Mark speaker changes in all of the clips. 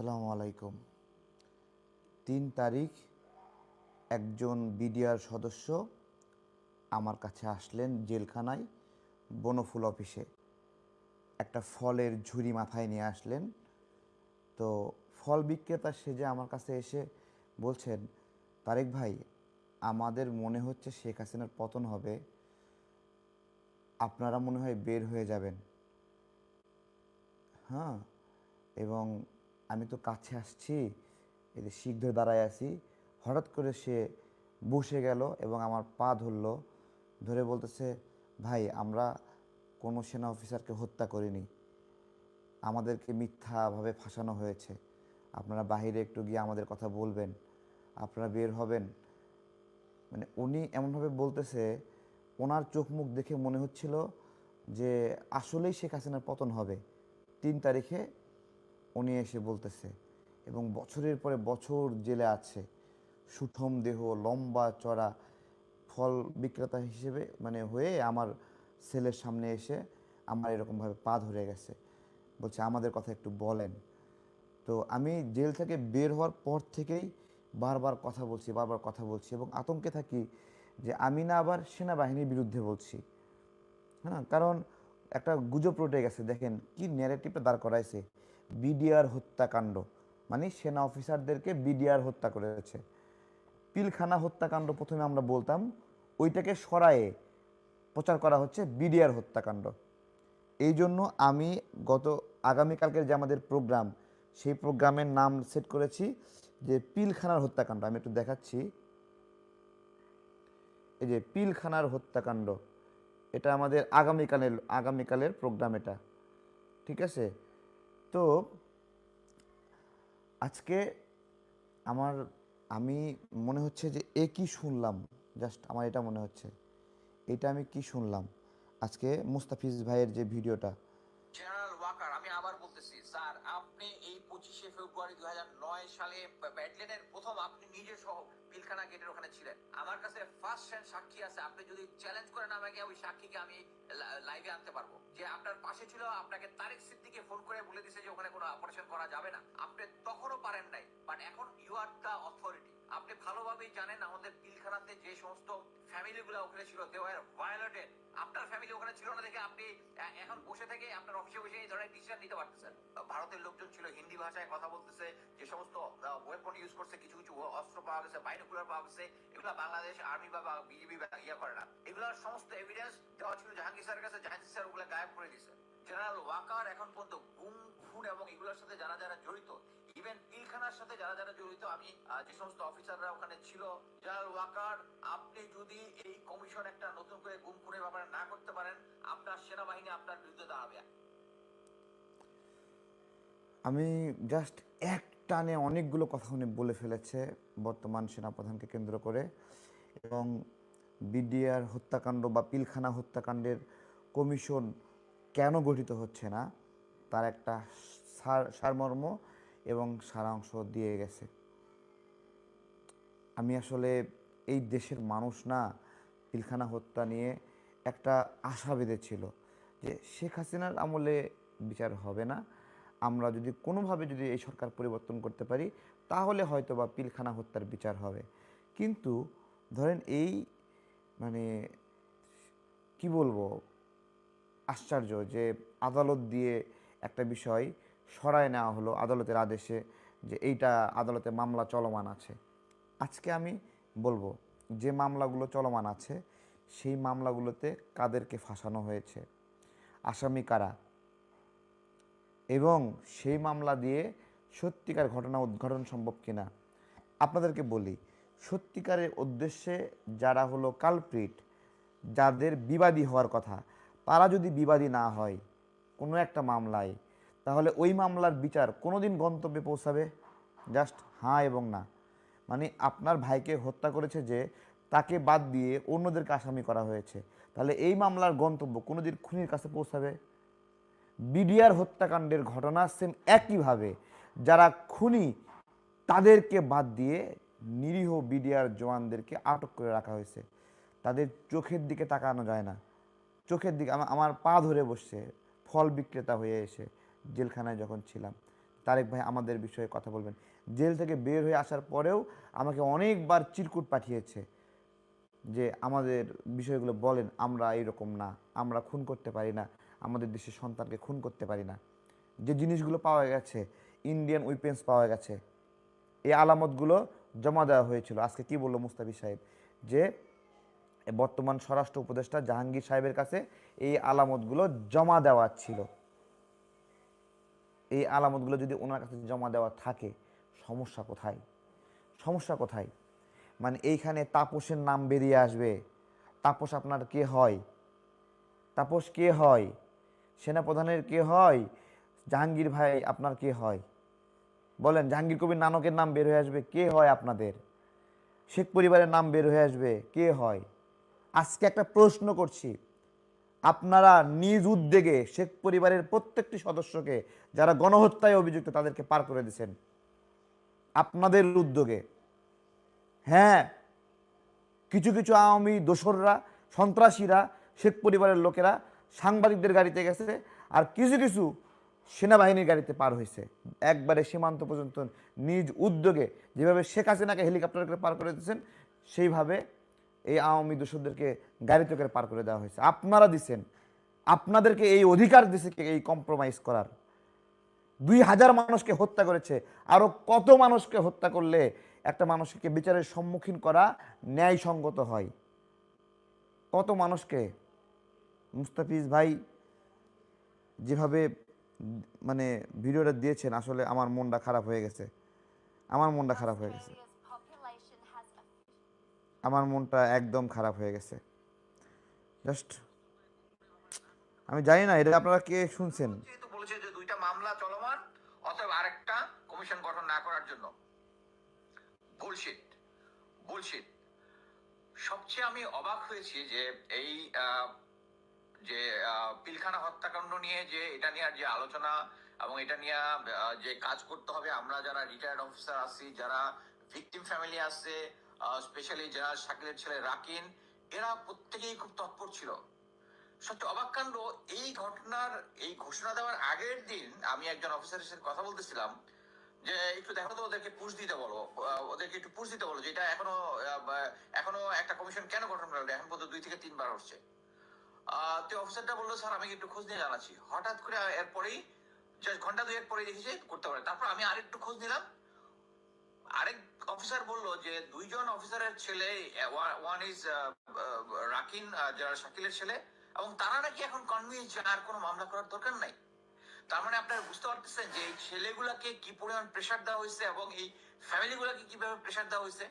Speaker 1: আসসালামু আলাইকুম। তিন তারিখ, একজন বিডিআর সদস্য আমার কাছে আসলেন জেলখানায়, বনফুল অফিসে। একটা ফলের ঝুড়ি মাথায় নিয়ে আসলেন। তো ফল বিক্রেতা সেজে আমার কাছে এসে বলছেন, তারেক ভাই, আমাদের মনে হচ্ছে শেখ হাসিনার পতন হবে। আপনারা মনে হয় বের হয়ে যাবেন। হ্যাঁ এবং আমি তো কাছে আসছি, এই যে ধরে দাঁড়ায় আছি। হঠাৎ করে সে বসে গেল এবং আমার পা ধরলো, ধরে বলতেছে, ভাই, আমরা কোনো সেনা অফিসারকে হত্যা করিনি। আমাদেরকে মিথ্যাভাবে ফাঁসানো হয়েছে। আপনারা বাইরে একটু গিয়ে আমাদের কথা বলবেন। আপনারা বের হবেন। মানে উনি এমনভাবে বলতেছে, ওনার চোখ মুখ দেখে মনে হচ্ছিল যে আসলেই শেখ হাসিনার পতন হবে। তিন তারিখে উনি এসে বলতেছে, এবং বছরের পরে বছর জেলে আছে। সুঠম দেহ, লম্বা চড়া, ফল বিক্রেতা হিসেবে মানে হয়ে আমার ছেলের সামনে এসে আমার এরকমভাবে পা ধরে গেছে। বলছে, আমাদের কথা একটু বলেন। তো আমি জেল থেকে বের হওয়ার পর থেকেই বারবার কথা বলছি, বারবার কথা বলছি এবং আতঙ্কে থাকি যে আমি না আবার সেনাবাহিনীর বিরুদ্ধে বলছি। হ্যাঁ কারণ একটা গুজব রটে গেছে, দেখেন কি ন্যারেটিভটা দাঁড় করাইছে। বিডিআর হত্যাকাণ্ড মানে সেনা অফিসারদেরকে বিডিআর হত্যা করেছে। পিলখানা হত্যাকাণ্ড প্রথমে আমরা বলতাম, ওইটাকে সরায়ে প্রচার করা হচ্ছে বিডিআর হত্যাকাণ্ড। এই জন্য আমি গত আগামীকালকের যে আমাদের প্রোগ্রাম, সেই প্রোগ্রামের নাম সেট করেছি যে পিলখানার হত্যাকাণ্ড। আমি একটু দেখাচ্ছি। এই যে পিলখানার হত্যাকাণ্ড, এটা আমাদের আগামীকালের আগামীকালের প্রোগ্রাম এটা। ঠিক আছে? তো আজকে আমার, আমি মনে হচ্ছে যে এ কি শুনলাম? জাস্ট আমার এটা মনে হচ্ছে। এটা আমি কি শুনলাম? আজকে মুস্তাফিজ ভাইয়ের যে ভিডিওটা
Speaker 2: ওয়াকার, আমি আবার বলতেছি, স্যার, আপনি এই পঁচিশে ফেব্রুয়ারি দুই সালে ব্যাটলেনের প্রথম আপনি নিজে সহ পিলখানা গেটের ওখানে ছিলেন। আমার কাছে ফার্স্ট হ্যান্ড সাক্ষী আছে, আপনি যদি চ্যালেঞ্জ করেন আমাকে, ওই সাক্ষীকে আমি লাইভে আনতে পারব। যে আপনার পাশে ছিল, আপনাকে তারেক সিদ্দিকে ফোন করে বলে দিছে যে ওখানে কোনো অপারেশন করা যাবে না। আপনি তখনও পারেন নাই বাট এখন ইউ আর দ্য অথরিটি আপনি ভালোভাবেই জানেন আমাদের পিলখানাতে যে সমস্ত ফ্যামিলি গুলো ওখানে ছিল দে ওয়ার ভায়োলেটেড ছিল না দেখে আপনি এখন বসে থেকে আপনার অফিসে বসে এই ধরনের ডিসিশন নিতে পারতেছেন। ভারতের লোকজন ছিল, হিন্দি ভাষায় কথা বলতেছে, যে সমস্ত ওয়েপন ইউজ করছে, কিছু কিছু অস্ত্র পাওয়া গেছে বাইনোকুলার পাওয়া গেছে, এগুলো বাংলাদেশ আর্মি বা বিজিবি ইয়ে করে না। এগুলোর সমস্ত এভিডেন্স দেওয়া ছিল জাহাঙ্গীর স্যারের কাছে, জাহাঙ্গীর স্যার ওগুলো গায়েব করে দিয়েছে। জেনারেল ওয়াকার এখন পর্যন্ত গুম, খুন এবং এগুলোর সাথে যারা যারা জড়িত ইভেন সাথে যারা যারা জড়িত, আমি যে সমস্ত অফিসাররা ওখানে ছিল জেনারেল ওয়াকার আপনি যদি এই কমিশন একটা নতুন করে গুম খুনের ব্যাপারে না করতে পারেন, আপনার সেনাবাহিনী আপনার বিরুদ্ধে দাঁড়াবে।
Speaker 1: আমি জাস্ট এক টানে অনেকগুলো কথা উনি বলে ফেলেছে বর্তমান সেনাপ্রধানকে কেন্দ্র করে। এবং বিডিআর হত্যাকাণ্ড বা পিলখানা হত্যাকাণ্ডের কমিশন কেন গঠিত হচ্ছে না, তার একটা সার, সারমর্ম এবং সারাংশ দিয়ে গেছে। আমি আসলে এই দেশের মানুষ না, পিলখানা হত্যা নিয়ে একটা আশা বেঁধেছিল যে শেখ হাসিনার আমলে বিচার হবে না। আমরা যদি কোনোভাবে যদি এই সরকার পরিবর্তন করতে পারি, তাহলে হয়তো বা পিলখানা হত্যার বিচার হবে। কিন্তু ধরেন এই মানে কি বলব, আশ্চর্য যে আদালত দিয়ে একটা বিষয় সরায় নেওয়া হলো আদালতের আদেশে যে এইটা আদালতে মামলা চলমান আছে। আজকে আমি বলব যে মামলাগুলো চলমান আছে, সেই মামলাগুলোতে কাদেরকে ফাঁসানো হয়েছে, আসামি কারা? এবং সেই মামলা দিয়ে সত্যিকার ঘটনা উদ্ঘাটন সম্ভব কিনা? আপনাদেরকে বলি, সত্যিকারের উদ্দেশ্যে যারা হলো কালপ্রিট, যাদের বিবাদী হওয়ার কথা, তারা যদি বিবাদী না হয়, কোনো একটা মামলায় তাহলে ওই মামলার বিচার কোনো দিন গন্তব্যে পৌঁছাবে? জাস্ট হ্যাঁ এবং না। মানে আপনার ভাইকে হত্যা করেছে যে তাকে বাদ দিয়ে অন্যদেরকে আসামি করা হয়েছে। তাহলে এই মামলার গন্তব্য কোনোদিন খুনির কাছে পৌঁছাবে? বিডিআর হত্যাকাণ্ডের ঘটনা সেম একইভাবে যারা খুনি, তাদেরকে বাদ দিয়ে নিরীহ বিডিআর জওয়ানদেরকে আটক করে রাখা হয়েছে। তাদের চোখের দিকে তাকানো যায় না। চোখের দিকে আমা- আমার পা ধরে বসছে। ফল বিক্রেতা হয়ে এসে। জেলখানায় যখন ছিলাম, তারেক ভাই আমাদের বিষয়ে কথা বলবেন। জেল থেকে বের হয়ে আসার পরেও আমাকে অনেকবার চিরকুট পাঠিয়েছে যে আমাদের বিষয়গুলো বলেন, আমরা এইরকম না, আমরা খুন করতে পারি না, আমাদের দেশের সন্তানকে খুন করতে পারি না। যে জিনিসগুলো পাওয়া গেছে ইন্ডিয়ান উইপেন্স পাওয়া গেছে, এই আলামতগুলো জমা দেওয়া হয়েছিল। আজকে কি বলল মুস্তাফি সাহেব? যে বর্তমান স্বরাষ্ট্র উপদেষ্টা জাহাঙ্গীর সাহেবের কাছে এই আলামতগুলো জমা দেওয়া ছিল। এই আলামতগুলো যদি ওনার কাছে জমা দেওয়া থাকে, সমস্যা কোথায়? সমস্যা কোথায়? মানে এইখানে তাপসের নাম বেরিয়ে আসবে। তাপস আপনার কে হয়? তাপস কে হয়? সেনাপ্রধানের কে হয়? জাহাঙ্গীর ভাই আপনার কে হয়? বলেন, জাহাঙ্গীর কবির নানকের নাম বের হয়ে আসবে। কে হয় আপনাদের? শেখ পরিবারের নাম বের হয়ে আসবে। কে হয়? আজকে একটা প্রশ্ন করছি। আপনারা নিজ উদ্যোগে শেখ পরিবারের প্রত্যেকটি সদস্যকে যারা গণহত্যায় অভিযুক্ত তাদেরকে পার করে দিয়েছেন। আপনাদের উদ্যোগে। হ্যাঁ কিছু কিছু আওয়ামী দোসররা, সন্ত্রাসীরা, শেখ পরিবারের লোকেরা সাংবাদিকদের গাড়িতে গেছে আর কিছু কিছু সেনাবাহিনীর গাড়িতে পার হয়েছে। একবারে সীমান্ত পর্যন্ত নিজ উদ্যোগে যেভাবে শেখ হাসিনাকে হেলিকপ্টার করে পার করে দিয়েছেন, সেইভাবে এই আওয়ামী দোসরদেরকে গাড়িতে করে পার করে দেওয়া হয়েছে। আপনারা দিছেন, আপনাদেরকে এই অধিকার দিছে এই কম্প্রোমাইজ করার। দুই হাজার মানুষকে হত্যা করেছে আরও কত মানুষকে হত্যা করলে একটা মানুষকে বিচারের সম্মুখীন করা ন্যায়সঙ্গত হয়? কত মানুষকে? মুস্তাফিজ ভাই যেভাবে মানে ভিডিওটা দিয়েছেন, আসলে আমার মনটা খারাপ হয়ে গেছে। আমার মনটা খারাপ হয়ে গেছে। আমার মনটা একদম খারাপ হয়ে গেছে। জাস্ট আমি জানি না, এটা আপনারা কে শুনছেন?
Speaker 2: বলেছে যে দুইটা মামলা চলমান, অতএব আরেকটা কমিশন গঠন না করার জন্য। বুলশিট বুলশিট সবচেয়ে আমি অবাক হয়েছি যে এই যে পিলখানা হত্যাকাণ্ড নিয়ে যে এটা নিয়ে যে আলোচনা এবং এটা নিয়ে যে কাজ করতে হবে, আমরা যারা রিটায়ার্ড অফিসার আছি, যারা ভিকটিম ফ্যামিলি আছে স্পেশালি যারা শাকিলের ছেলে রাকিন, এরা প্রত্যেকেই খুব তৎপর ছিল। সবচেয়ে অবাক কাণ্ড, এই ঘটনার, এই ঘোষণা দেওয়ার আগের দিন আমি একজন অফিসারের সাথে কথা বলতেছিলাম যে, একটু দেখো তো ওদেরকে পুশ দিতে বলো। ওদেরকে একটু পুশ দিতে বলো যেটা এখনও এখনও একটা কমিশন কেন গঠন করা? এখন পর্যন্ত দুই থেকে তিনবার হচ্ছে। তো অফিসারটা বলল, স্যার, আমি একটু খোঁজ নিয়ে জানাচ্ছি। হঠাৎ করে এরপরেই, just ঘণ্টা দুয়েক পরে দেখেছি করতে পারে। তারপর আমি আরেকটু খোঁজ নিলাম। আরেক অফিসার বলল যে দুইজন অফিসারের ছেলে ওয়ান ইজ রাকিন যারা শাকিলের ছেলে, এবং তারা নাকি এখন কনভিন্স যে আর কোনো মামলা করার দরকার নাই। তার মানে আপনারা বুঝতে পারতেছেন যে এই ছেলেগুলাকে কি পরিমাণ প্রেশার দেওয়া হয়েছে এবং এই ফ্যামিলিগুলোকে কীভাবে প্রেশার দেওয়া হয়েছে?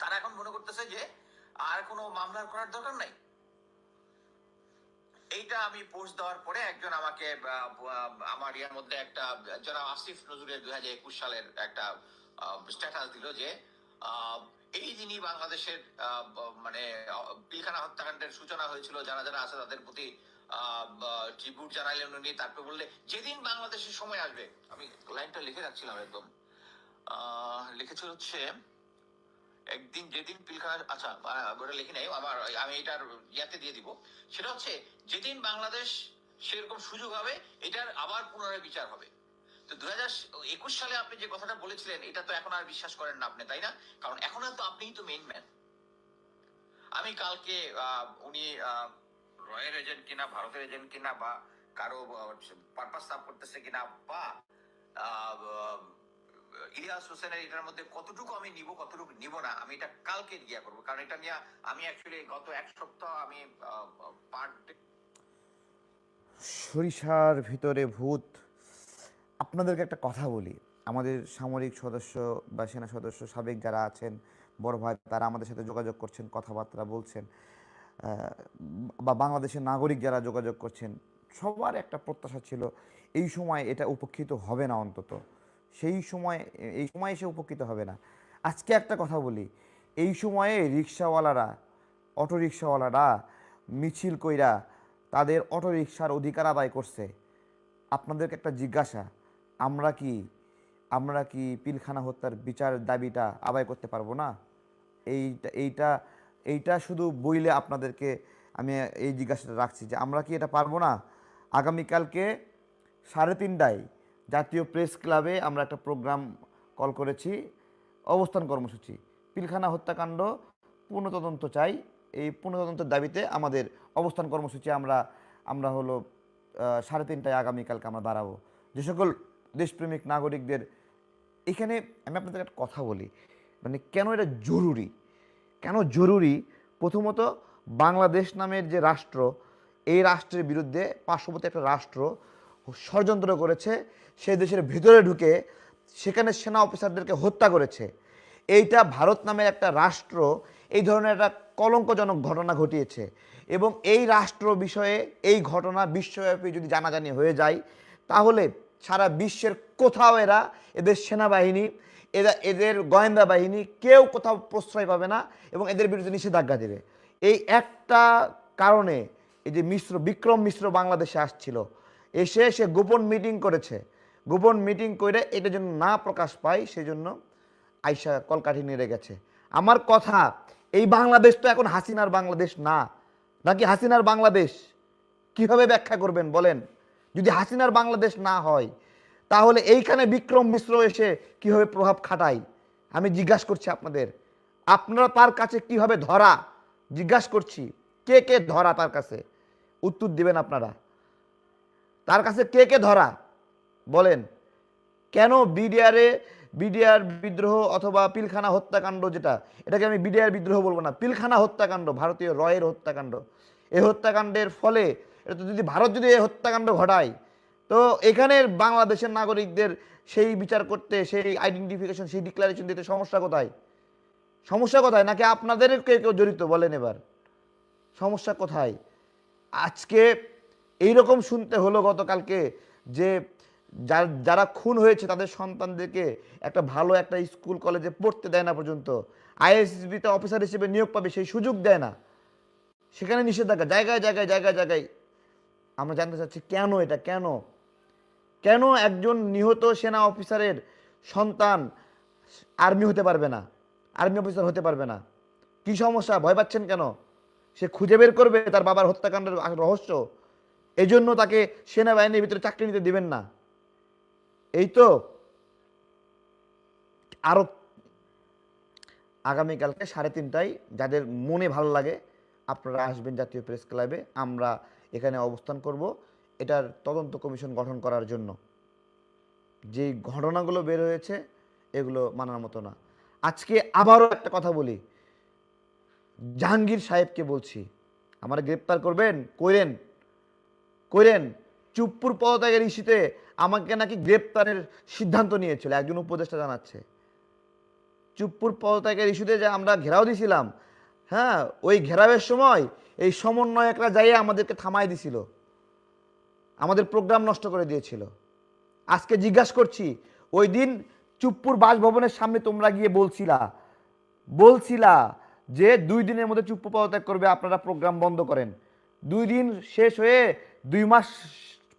Speaker 2: তারা এখন মনে করতেছে যে আর কোনো মামলা করার দরকার নাই। এইটা আমি পোস্ট দেওয়ার পরে একজন আমাকে আমার ইয়ার মধ্যে একটা যারা আসিফ নজরুলের দুই হাজার একুশ সালের একটা স্ট্যাটাস দিল যে এই যিনি বাংলাদেশের মানে পিলখানা হত্যাকাণ্ডের সূচনা হয়েছিল, যারা যারা আছে তাদের প্রতি ট্রিবিউট জানাইলেন উনি, তারপরে বললে, যেদিন বাংলাদেশের সময় আসবে। আমি লাইনটা লিখে রাখছিলাম একদম। লিখেছিল হচ্ছে, একদিন যেদিন পিলখানা আচ্ছা ওটা লিখে নেই আমার আমি এটার ইয়াতে দিয়ে দিব। সেটা হচ্ছে, যেদিন বাংলাদেশ সেরকম সুযোগ হবে, এটার আবার পুনরায় বিচার হবে। তো দু একুশ সালে আপনি যে কথাটা বলেছিলেন, এটা তো এখন আর বিশ্বাস করেন না আপনি, তাই না? কারণ এখন তো আপনিই তো ম্যান আমি কালকে উনি রয়ের এজেন্ট কিনা, ভারতের এজেন্ট কিনা, বা কারও পারপাস সাফ করতেছে কিনা, বা ইলিয়াস হোসেনের এটার মধ্যে কতটুকু আমি নিব, কতটুকু নিব না, আমি এটা কালকে গিয়া করব। কারণ এটা নিয়ে আমি অ্যাকচুয়ালি গত এক সপ্তাহ আমি পার
Speaker 1: সরিষার ভিতরে ভূত আপনাদেরকে একটা কথা বলি। আমাদের সামরিক সদস্য বা সেনা সদস্য সাবেক যারা আছেন, বড় ভাই, তারা আমাদের সাথে যোগাযোগ করছেন, কথাবার্তা বলছেন বা বাংলাদেশের নাগরিক যারা যোগাযোগ করছেন, সবার একটা প্রত্যাশা ছিল, এই সময় এটা উপকৃত হবে না অন্তত। সেই সময়, এই সময় এসে উপকৃত হবে না। আজকে একটা কথা বলি, এই সময়ে রিক্সাওয়ালারা অটো রিক্সাওয়ালারা মিছিল কইরা তাদের অটো রিক্সার অধিকার আদায় করছে। আপনাদেরকে একটা জিজ্ঞাসা আমরা কি আমরা কি পিলখানা হত্যার বিচার দাবিটা আদায় করতে পারব না? এইটা এইটা এইটা শুধু বইলে আপনাদেরকে আমি এই জিজ্ঞাসাটা রাখছি যে আমরা কি এটা পারব না? আগামীকালকে সাড়ে তিনটায় জাতীয় প্রেস ক্লাবে আমরা একটা প্রোগ্রাম কল করেছি, অবস্থান কর্মসূচি। পিলখানা হত্যাকাণ্ড পুনঃতদন্ত চাই। এই পুনঃতদন্তের দাবিতে আমাদের অবস্থান কর্মসূচি আমরা আমরা হলো সাড়ে তিনটায় আগামীকালকে আমরা দাঁড়াবো। যে সকল দেশপ্রেমিক নাগরিকদের, এখানে আমি আপনাদের একটা কথা বলি মানে কেন এটা জরুরি? কেন জরুরি? প্রথমত বাংলাদেশ নামের যে রাষ্ট্র, এই রাষ্ট্রের বিরুদ্ধে পার্শ্ববর্তী একটা রাষ্ট্র ষড়যন্ত্র করেছে সেই দেশের ভেতরে ঢুকে সেখানে সেনা অফিসারদেরকে হত্যা করেছে। এইটা ভারত নামের একটা রাষ্ট্র, এই ধরনের একটা কলঙ্কজনক ঘটনা ঘটিয়েছে এবং এই রাষ্ট্র বিষয়ে, এই ঘটনা বিশ্বব্যাপী যদি জানাজানি হয়ে যায়, তাহলে সারা বিশ্বের কোথাও এরা, এদের সেনাবাহিনী, এরা, এদের গোয়েন্দা বাহিনী কেউ কোথাও প্রশ্রয় পাবে না এবং এদের বিরুদ্ধে নিষেধাজ্ঞা দেবে। এই একটা কারণে এই যে মিশ্র, বিক্রম মিশ্র বাংলাদেশে আসছিল। এসে সে গোপন মিটিং করেছে। গোপন মিটিং করে এটা যেন না প্রকাশ পায় সেই জন্য আইসা কলকাঠি নেড়ে গেছে। আমার কথা, এই বাংলাদেশ তো এখন হাসিনার বাংলাদেশ না। নাকি হাসিনার বাংলাদেশ? কীভাবে ব্যাখ্যা করবেন বলেন? যদি হাসিনার বাংলাদেশ না হয়, তাহলে এইখানে বিক্রম মিশ্র এসে কীভাবে প্রভাব খাটায়? আমি জিজ্ঞাসা করছি আপনাদের, আপনারা তার কাছে কীভাবে ধরা? জিজ্ঞাসা করছি, কে কে ধরা তার কাছে? উত্তর দিবেন আপনারা। তার কাছে কে কে ধরা? বলেন, কেন বিডিআরে বিডিআর বিদ্রোহ অথবা পিলখানা হত্যাকাণ্ড যেটা, এটাকে আমি বিডিআর বিদ্রোহ বলব না, পিলখানা হত্যাকাণ্ড, ভারতীয় রয়ের হত্যাকাণ্ড, এই হত্যাকাণ্ডের ফলে এটা তো যদি ভারত যদি এই হত্যাকাণ্ড ঘটায়, তো এখানের বাংলাদেশের নাগরিকদের সেই বিচার করতে, সেই আইডেন্টিফিকেশন সেই ডিক্লারেশন দিতে সমস্যা কোথায়? সমস্যা কোথায়? নাকি আপনাদের কেউ জড়িত বলেন এবার? সমস্যা কোথায়? আজকে এইরকম শুনতে হলো গতকালকে যে যার- যারা খুন হয়েছে তাদের সন্তানদেরকে একটা ভালো একটা স্কুল, কলেজে পড়তে দেয় না পর্যন্ত। আইএসবিতে অফিসার হিসেবে নিয়োগ পাবে, সেই সুযোগ দেয় না। সেখানে নিষেধাজ্ঞা, জায়গায় জায়গায় জায়গায় জায়গায় আমরা জানতে চাচ্ছি, কেন এটা? কেন? কেন একজন নিহত সেনা অফিসারের সন্তান আর্মি হতে পারবে না? আর্মি অফিসার হতে পারবে না। কি সমস্যা? ভয় পাচ্ছেন কেন? সে খুঁজে বের করবে তার বাবার হত্যাকাণ্ডের রহস্য। এই জন্য তাকে সেনাবাহিনীর ভিতরে চাকরি নিতে দিবেন না। এই তো আরও আগামীকালকে সাড়ে তিনটায় যাদের মনে ভালো লাগে, আপনারা আসবেন জাতীয় প্রেস ক্লাবে। আমরা এখানে অবস্থান করব। এটার তদন্ত কমিশন গঠন করার জন্য। যে ঘটনাগুলো বের হয়েছে, এগুলো মানার মতো না। আজকে আবারও একটা কথা বলি। জাহাঙ্গীর সাহেবকে বলছি, আমার গ্রেপ্তার করবেন? কইরেন? কইরেন? চুপ্পুর পদত্যাগের ইস্যুতে আমাকে নাকি গ্রেপ্তারের সিদ্ধান্ত নিয়েছিল। একজন উপদেষ্টা জানাচ্ছে, চুপ্পুর পদত্যাগের ইস্যুতে যে আমরা ঘেরাও দিছিলাম হ্যাঁ ওই ঘেরাওয়ের সময় এই সমন্বয়করা যাইয়ে আমাদেরকে থামাই দিছিল। আমাদের প্রোগ্রাম নষ্ট করে দিয়েছিল। আজকে জিজ্ঞাসা করছি, ওই দিন চুপ্পুর বাসভবনের সামনে তোমরা গিয়ে বলছিলা বলছিলা যে দুই দিনের মধ্যে চুপ্পু পদত্যাগ করবে, আপনারা প্রোগ্রাম বন্ধ করেন। দুই দিন শেষ হয়ে দুই মাস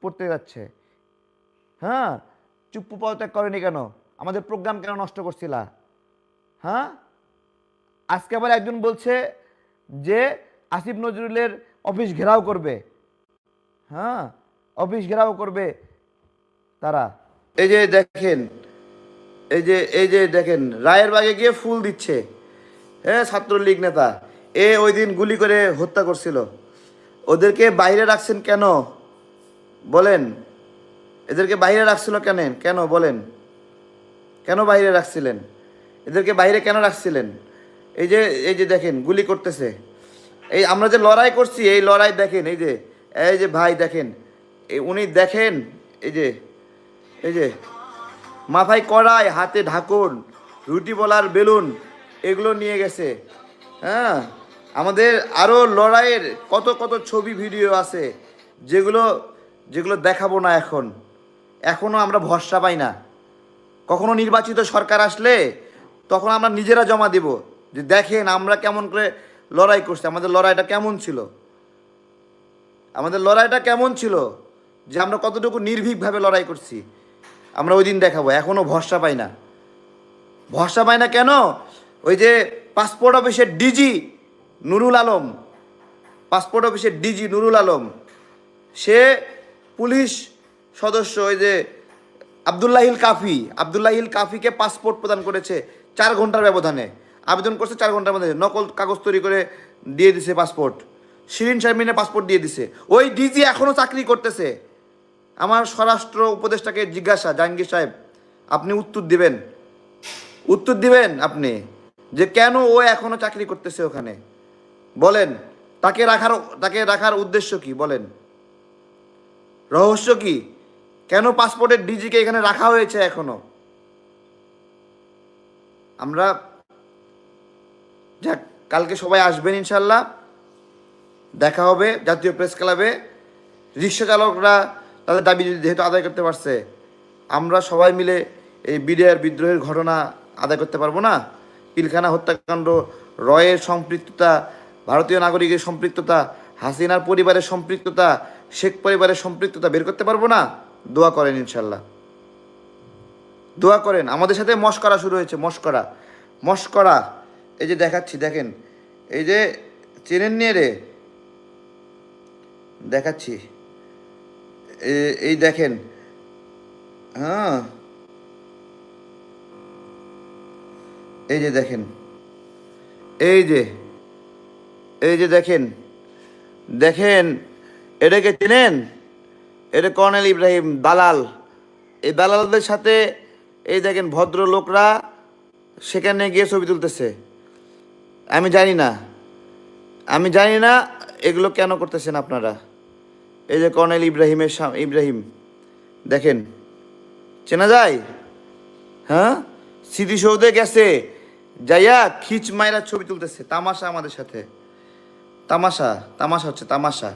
Speaker 1: পড়তে যাচ্ছে। হ্যাঁ চুপ্পু পদত্যাগ করেনি কেন? আমাদের প্রোগ্রাম কেন নষ্ট করছিলা? হ্যাঁ? আজকে আবার একজন বলছে যে আসিফ নজরুলের অফিস ঘেরাও করবে। হ্যাঁ অফিস ঘেরাও করবে তারা। এই যে দেখেন, এই যে এই যে দেখেন, রায়ের বাগে গিয়ে ফুল দিচ্ছে। হ্যাঁ ছাত্রলীগ নেতা, এ ওই দিন গুলি করে হত্যা করছিল। ওদেরকে বাইরে রাখছেন কেন? বলেন। এদেরকে বাইরে রাখছিল কেন? কেন? বলেন। কেন বাইরে রাখছিলেন? এদেরকে বাইরে কেন রাখছিলেন? এই যে এই যে দেখেন, গুলি করতেছে। এই আমরা যে লড়াই করছি, এই লড়াই দেখেন, এই যে এই যে ভাই দেখেন, এই উনি দেখেন, এই যে এই যে, মাথায় কড়াই, হাতে ঢাকন, রুটি বলার বেলুন, এগুলো নিয়ে গেছে। হ্যাঁ আমাদের আরও লড়াইয়ের কত কত ছবি, ভিডিও আছে, যেগুলো যেগুলো দেখাবো না এখন। এখনও আমরা ভরসা পাই না। কখনো নির্বাচিত সরকার আসলে তখন আমরা নিজেরা জমা দেব যে দেখেন আমরা কেমন করে লড়াই করছি, আমাদের লড়াইটা কেমন ছিল? আমাদের লড়াইটা কেমন ছিল যে আমরা কতটুকু নির্ভীকভাবে লড়াই করছি? আমরা ওই দিন দেখাবো এখনও ভরসা পাই না। ভরসা পাই না কেন? ওই যে পাসপোর্ট অফিসের ডিজি নুরুল আলম, পাসপোর্ট অফিসের ডিজি নুরুল আলম, সে পুলিশ সদস্য ওই যে আবদুল্লাহিল কাফি, আবদুল্লাহিল কাফিকে পাসপোর্ট প্রদান করেছে চার ঘণ্টার ব্যবধানে। আবেদন করছে চার ঘণ্টার মধ্যে। নকল কাগজ তৈরি করে দিয়ে দিছে পাসপোর্ট। শিরিন শারমিনের পাসপোর্ট দিয়ে দিছে। ওই ডিজি এখনও চাকরি করতেছে। আমার স্বরাষ্ট্র উপদেষ্টাকে জিজ্ঞাসা, জাহাঙ্গীর সাহেব, আপনি উত্তর দিবেন? উত্তর দিবেন আপনি? যে কেন ও এখনও চাকরি করতেছে ওখানে? বলেন, তাকে রাখার তাকে রাখার উদ্দেশ্য কি? বলেন। রহস্য কি? কেন পাসপোর্টের ডিজিকে এখানে রাখা হয়েছে এখনও? আমরা যাক, কালকে সবাই আসবেন ইনশাল্লাহ। দেখা হবে জাতীয় প্রেস ক্লাবে। রিক্সা চালকরা তাদের দাবি যদি যেহেতু আদায় করতে পারছে, আমরা সবাই মিলে এই বিডিআর বিদ্রোহের ঘটনা আদায় করতে পারব না? পিলখানা হত্যাকাণ্ড, রয়ের সম্পৃক্ততা, ভারতীয় নাগরিকের সম্পৃক্ততা, হাসিনার পরিবারের সম্পৃক্ততা, শেখ পরিবারের সম্পৃক্ততা বের করতে পারব না? দোয়া করেন ইনশাল্লাহ। দোয়া করেন। আমাদের সাথে মস্করা শুরু হয়েছে, মস্করা। মস্করা। এই যে দেখাচ্ছি, দেখেন। এই যে চেনেন নিয়ে রে দেখাচ্ছি। এই দেখেন। হ্যাঁ। এই যে দেখেন। এই যে এই যে দেখেন। দেখেন এটাকে চেনেন? এটা কর্নেল ইব্রাহিম দালাল। এই দালালদের সাথে এই দেখেন ভদ্র লোকরা সেখানে গিয়ে ছবি তুলতেছে। আমি জানি না। আমি জানি না এগুলো কেন করতেছেন আপনারা। এই যে কর্নেল ইব্রাহিমের ইব্রাহিম, দেখেন, চেনা যায়? হ্যাঁ? স্মৃতিসৌধে গেছে, যাইয়া খিচ মাইরা ছবি তুলতেছে, তামাশা আমাদের সাথে। তামাশা তামাশা হচ্ছে তামাশা।